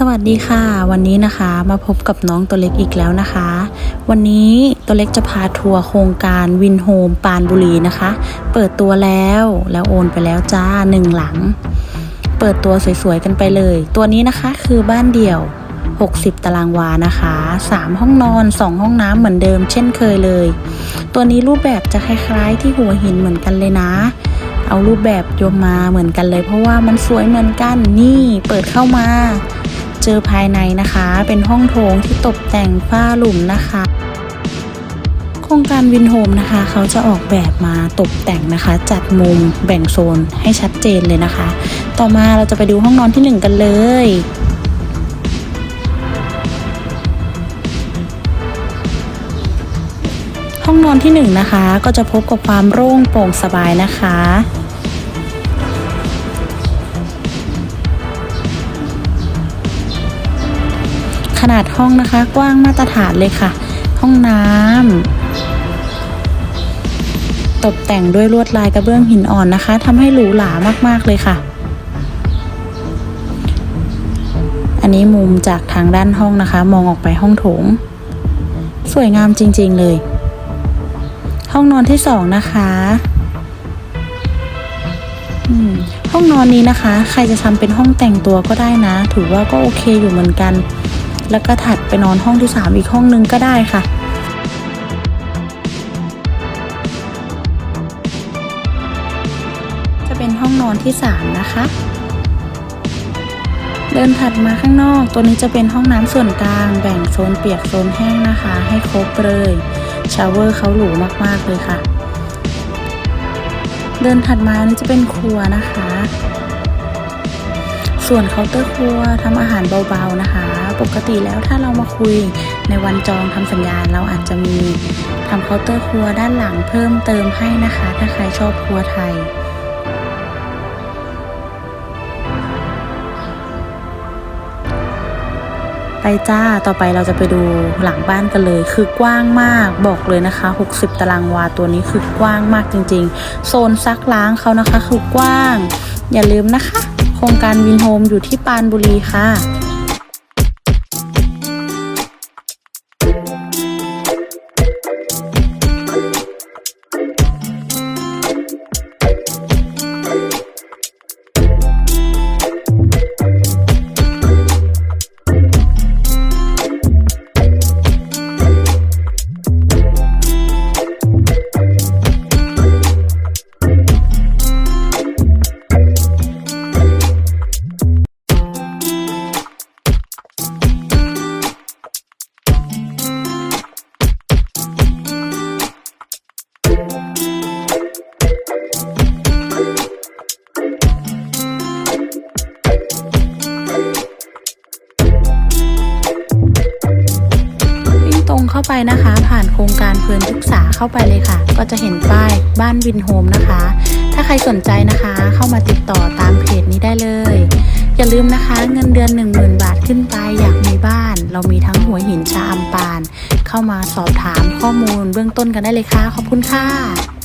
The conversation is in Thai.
สวัสดีค่ะ วันนี้นะคะมาพบกับน้องตัวเล็กอีกแล้วนะคะ วันนี้ตัวเล็กจะพาทัวร์โครงการวินโฮมปานบุรีนะคะ เปิดตัวแล้วแล้วโอนไปแล้วจ้าหนึ่งหลัง เปิดตัวสวยๆกันไปเลย ตัวนี้นะคะคือบ้านเดี่ยว 60 ตารางวานะคะ 3 ห้องนอน 2 ห้องน้ำเหมือนเดิม เช่นเคยเลย ตัวนี้รูปแบบจะคล้ายๆ ที่หัวหินเหมือนกันเลยนะเอารูปแบบโยมมาเหมือนกันเลย เพราะว่ามันสวยเหมือนกันนี่เปิดเข้ามา จอภายในนะคะ เป็นห้องโถงที่ตกแต่งฝ้าหลุมนะคะ โครงการวินโฮมนะคะ เขาจะออกแบบมาตกแต่งนะคะ จัดมุมแบ่งโซนให้ชัดเจนเลยนะคะ ต่อมาเราจะไปดูห้องนอนที่หนึ่งกันเลยห้องนอนที่หนึ่งนะคะก็จะพบกับความโล่งโปร่งสบายนะคะ นาดห้องนะคะ กว้างมาตรฐานเลยค่ะ ห้องน้ำตกแต่งด้วยลวดลายกระเบื้องหินอ่อนนะคะทำให้หรูหรามากๆเลยค่ะ อันนี้มุมจากทางด้านห้องนะคะ มองออกไปห้องโถง สวยงามจริง ๆ เลย ห้องนอนที่สองนะคะห้องนอนนี้นะคะ ใครจะทำเป็นห้องแต่งตัวก็ได้นะ ถือว่าก็โอเคอยู่เหมือนกัน แล้วก็ถัดไปนอนห้องที่สามอีกห้องนึงก็ได้ค่ะจะเป็นห้องนอนที่สามนะคะ เดินถัดมาข้างนอก ตัวนี้จะเป็นห้องน้ำส่วนกลาง แบ่งโซนเปียกโซนแห้งนะคะ ให้ครบเลยชาวเวอร์เขาหรูมากๆเลยค่ะ เดินถัดมานนี้จะเป็นครัวนะคะ ส่วนเคาน์เตอร์ครัวทำอาหารเบาๆนะคะ ปกติแล้วถ้าเรามาคุยในวันจองทำสัญญาเราอาจจะมีทำเคาน์เตอร์ครัวด้านหลังเพิ่มเติมให้นะคะ ถ้าใครชอบครัวไทยไปจ้า ต่อไปเราจะไปดูหลังบ้านกันเลย คือกว้างมาก บอกเลยนะคะ 60 ตารางวาตัวนี้คือกว้างมากจริง ๆ โซนซักล้างเขานะคะ คือกว้าง อย่าลืมนะคะ โครงการวินโฮมอยู่ที่ปานบุรีค่ะ เข้าไปนะคะ ผ่านโครงการเพลินทุกษาเข้าไปเลยค่ะ ก็จะเห็นป้ายบ้านวินโฮมนะคะ ถ้าใครสนใจนะคะ เข้ามาติดต่อตามเพจนี้ได้เลย อย่าลืมนะคะ เงินเดือน 10,000 บาทขึ้นไปอยากมีบ้าน เรามีทั้งหัวหินชาอำปาน เข้ามาสอบถามข้อมูลเบื้องต้นกันได้เลยค่ะ ขอบคุณค่ะ